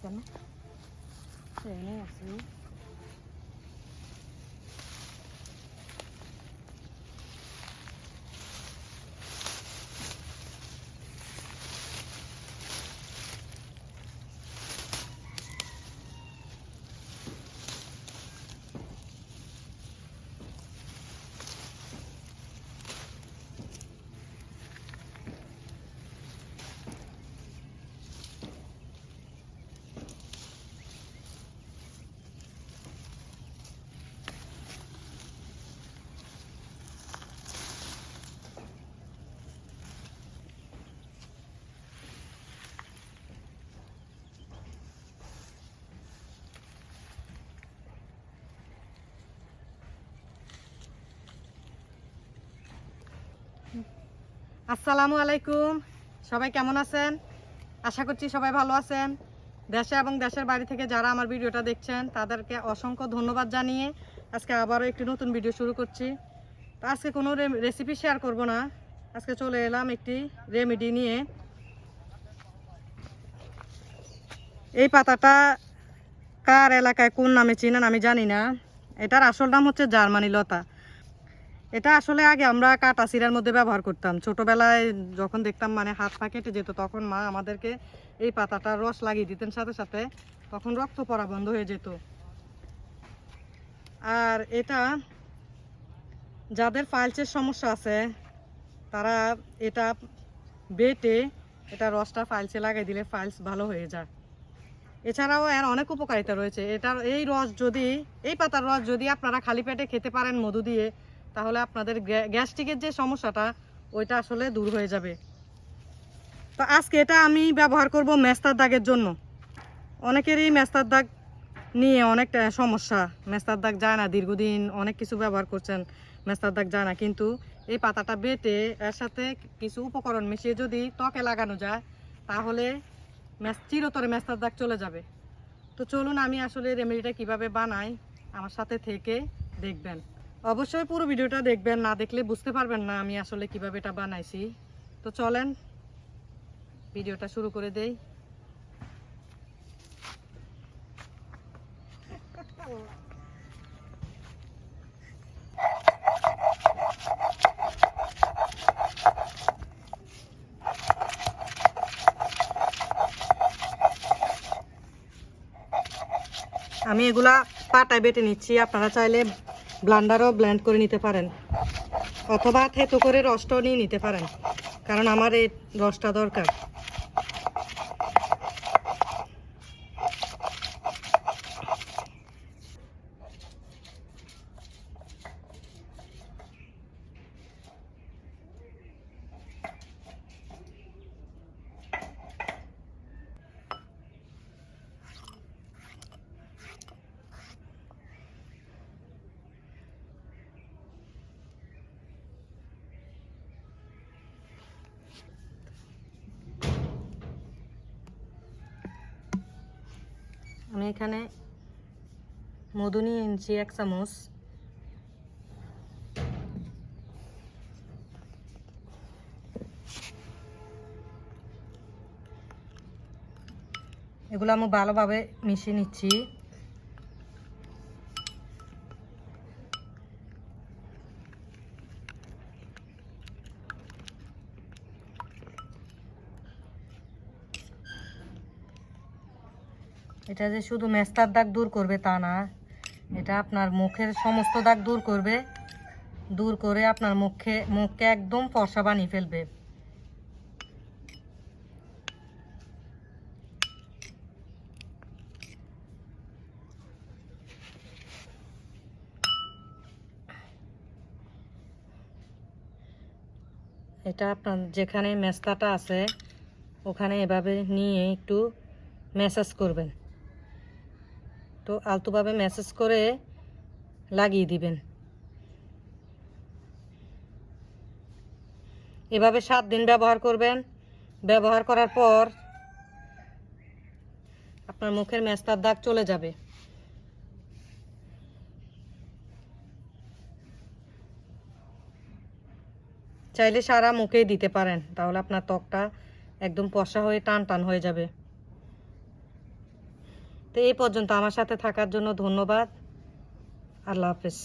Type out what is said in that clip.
কেন ট্রেনে আছি আসসালামু আলাইকুম। সবাই কেমন আছেন? আশা করছি সবাই ভালো আছেন। দেশে এবং দেশের বাড়ি থেকে যারা আমার ভিডিওটা দেখছেন, তাদেরকে অসংখ্য ধন্যবাদ জানিয়ে আজকে আবারও একটি নতুন ভিডিও শুরু করছি। তো আজকে কোনো রেসিপি শেয়ার করব না। আজকে চলে এলাম একটি রেমেডি নিয়ে। এই পাতাটা কার এলাকায় কোন নামে চিনেন আমি জানি না। এটার আসল নাম হচ্ছে জার্মানি লতা। এটা আসলে আগে আমরা কাটা সিরার মধ্যে ব্যবহার করতাম। ছোটবেলায় যখন দেখতাম মানে হাত পা কেটে যেত, তখন মা আমাদেরকে এই পাতাটার রস লাগিয়ে দিতেন সাথে সাথে, তখন রক্ত পড়া বন্ধ হয়ে যেত। আর এটা যাদের ফাইলসের সমস্যা আছে, তারা এটা বেটে এটা রসটা ফাইলসে লাগাই দিলে ফাইলস ভালো হয়ে যায়। এছাড়াও এর অনেক উপকারিতা রয়েছে। এটার এই রস যদি, এই পাতার রস যদি আপনারা খালি পেটে খেতে পারেন মধু দিয়ে তাহলে আপনাদের গ্যা- গ্যাস্ট্রিকের যে সমস্যাটা, ওইটা আসলে দূর হয়ে যাবে। তো আজকে এটা আমি ব্যবহার করব মেস্তার দাগের জন্য। অনেকেরই মেস্তার দাগ নিয়ে অনেকটা সমস্যা। মেস্তার দাগ যায় না, দীর্ঘদিন অনেক কিছু ব্যবহার করছেন, মেস্তার দাগ যায় না। কিন্তু এই পাতাটা বেটে, এর সাথে কিছু উপকরণ মিশিয়ে যদি ত্বকে লাগানো যায়, তাহলে চিরতরে মেস্তার দাগ চলে যাবে। তো চলুন আমি আসলে রেমেডিটা কীভাবে বানাই, আমার সাথে থেকে দেখবেন। অবশ্যই পুরো ভিডিওটা দেখবেন, না দেখলে বুঝতে পারবেন না আমি আসলে কীভাবে এটা বানাইছি। তো চলেন, ভিডিওটা শুরু করে দেই। আমি এগুলা পাটায় বেটে নিচ্ছি, আপনারা চাইলে ব্লান্ডারও ব্ল্যান্ড করে নিতে পারেন। অথবা থেতো করে রসটাও নিয়ে নিতে পারেন, কারণ আমার এই রসটা দরকার। আমি এখানে মধু নিয়ে নিচ্ছি এক চামচ। এগুলো আমি ভালোভাবে মিশিয়ে নিচ্ছি। এটা যে শুধু মেস্তার দাগ দূর করবে তা না, এটা আপনার মুখের সমস্ত দাগ দূর করবে, দূর করে আপনার মুখে, মুখকে একদম ফর্সা বানিয়ে ফেলবে। এটা আপনার যেখানে মেস্তাটা আছে, ওখানে এভাবে নিয়ে একটু ম্যাসাজ করবেন। তো আলতোভাবে ম্যাসাজ করে লাগিয়ে দিবেন। এভাবে সাত দিন ব্যবহার করবেন। ব্যবহার করার পর আপনার মুখের মেস্তার দাগ চলে যাবে। চাইলে সারা মুখেই দিতে পারেন, তাহলে আপনার ত্বকটা একদম পশা হয়ে টান টান হয়ে যাবে। তো এই পর্যন্ত আমার সাথে থাকার জন্য ধন্যবাদ। আল্লাহ হাফেজ।